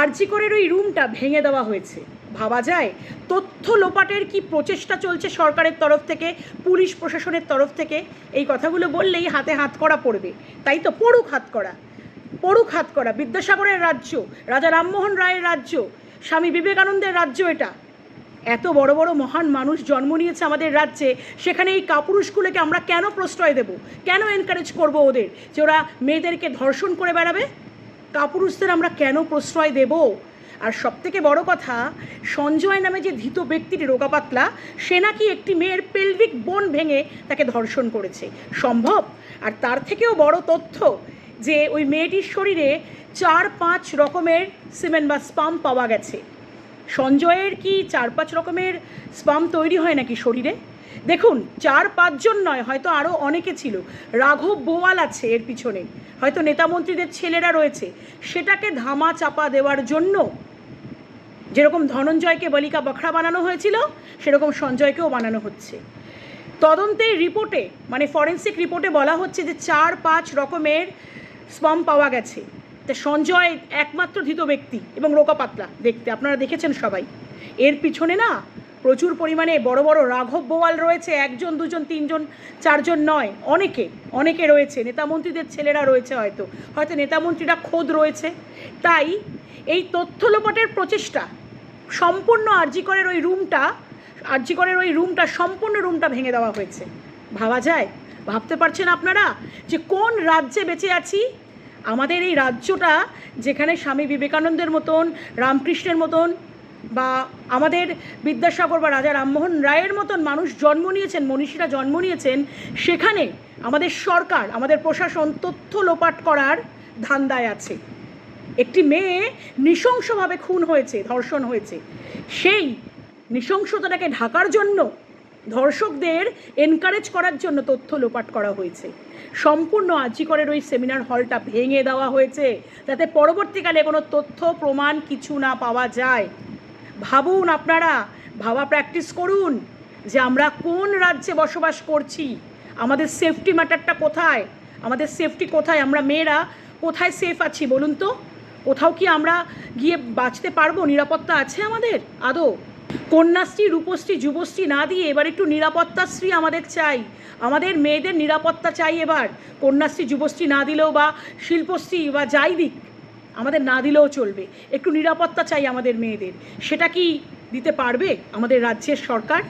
আরজিকরের ওই রুমটা ভেঙে দেওয়া হয়েছে। ভাবা যায়, তথ্য লোপাটের কি প্রচেষ্টা চলছে সরকারের তরফ থেকে, পুলিশ প্রশাসনের তরফ থেকে? এই কথাগুলো বললেই হাতে হাত করা পড়বে। তাই তো পড়ুক হাত করা। পড়ুক হাত করা। বিদ্যাসাগরের রাজ্য, রাজা রামমোহন রায়ের রাজ্য, স্বামী বিবেকানন্দের রাজ্য এটা। এত বড় বড় মহান মানুষ জন্ম নিয়েছে আমাদের রাজ্যে, সেখানে এই কাপুরুষগুলোকে আমরা কেন প্রশ্রয় দেব? কেন এনকারেজ করব ওদের? যে ওরা মেয়েদেরকে ধর্ষণ করে বেড়াবে? কাপুরুষদের আমরা কেন প্রশ্রয় দেব? আর সবথেকে বড় কথা, সঞ্জয় নামে যে ধৃত ব্যক্তিটি রোগাপাতলা সে নাকি একটি মেয়ের পেলভিক বোন ভেঙে তাকে ধর্ষণ করেছে। সম্ভব? আর তার থেকেও বড় তথ্য যে, ওই মেয়েটির শরীরে চার পাঁচ রকমের সিমেন্ট বা স্পাম পাওয়া গেছে। সঞ্জয়ের কি চার পাঁচ রকমের স্পাম তৈরি হয় নাকি শরীরে? দেখুন, চার পাঁচজন নয়, হয়তো আরও অনেকে ছিল। রাঘব বোয়াল আছে এর পিছনে। হয়তো নেতামন্ত্রীদের ছেলেরা রয়েছে। সেটাকে ধামা চাপা দেওয়ার জন্য যেরকম ধনঞ্জয়কে বলিকা বখরা বানানো হয়েছিল, সেরকম সঞ্জয়কেও বানানো হচ্ছে। তদন্তের রিপোর্টে মানে ফরেন্সিক রিপোর্টে বলা হচ্ছে যে চার পাঁচ রকমের স্পাম পাওয়া গেছে। তা সঞ্জয় একমাত্র ধৃত ব্যক্তি এবং রোকা পাতলা দেখতে, আপনারা দেখেছেন সবাই। এর পিছনে না প্রচুর পরিমাণে বড় বড় রাঘব বোয়াল রয়েছে, একজন, দুজন, তিনজন, চারজন নয়, অনেকে অনেকে রয়েছে নেতামন্ত্রীদের ছেলেরা রয়েছে হয়তো। হয়তো নেতামন্ত্রীরা খোদ রয়েছে। তাই এই তথ্য লোপাটের প্রচেষ্টা সম্পূর্ণ আরজিকরের ওই রুমটা আরজিকরের ওই রুমটা, সম্পূর্ণ রুমটা ভেঙে দেওয়া হয়েছে। ভাবা যায়? ভাবতে পারছেন আপনারা যে কোন রাজ্যে বেঁচে আছি? আমাদের এই রাজ্যটা যেখানে স্বামী বিবেকানন্দের মতন, রামকৃষ্ণের মতন বা আমাদের বিদ্যাসাগর বা রাজা রামমোহন রায়ের মতন মানুষ জন্ম নিয়েছেন, মনীষীরা জন্ম নিয়েছেন, সেখানে আমাদের সরকার, আমাদের প্রশাসন তথ্য লোপাট করার ধান্দায় আছে। একটি মেয়ে নৃশংসভাবে খুন হয়েছে, ধর্ষণ হয়েছে। সেই নৃশংসতাটাকে ঢাকার জন্য ধর্ষকদের এনকারেজ করার জন্য তথ্য লোপাট করা হয়েছে। সম্পূর্ণ আজিকরের ওই সেমিনার হলটা ভেঙে দেওয়া হয়েছে। যাতে পরবর্তীকালে কোনো তথ্য, প্রমাণ কিছু না পাওয়া যায়। ভাবুন আপনারা, ভাবা প্র্যাকটিস করুন যে আমরা কোন রাজ্যে বসবাস করছি? আমাদের সেফটি ম্যাটারটা কোথায়? আমাদের সেফটি কোথায়? আমরা মেয়েরা কোথায় সেফ আছি বলুন তো? কোথাও কি আমরা গিয়ে বাঁচতে পারব? নিরাপত্তা আছে আমাদের? আদৌ? কন্যাশ্রী, রূপশ্রী, যুবশ্রী না দিয়ে এবার একটু নিরাপত্তাশ্রী আমাদের চাই। আমাদের মেয়েদের নিরাপত্তা চাই এবার। কন্যাশ্রী, যুবশ্রী না দিলেও বা শিল্পশ্রী বা যাই দিক, আমাদের না দিলেও চলবে। একটু নিরাপত্তা চাই আমাদের মেয়েদের। সেটা কি দিতে পারবে আমাদের রাজ্যের সরকার?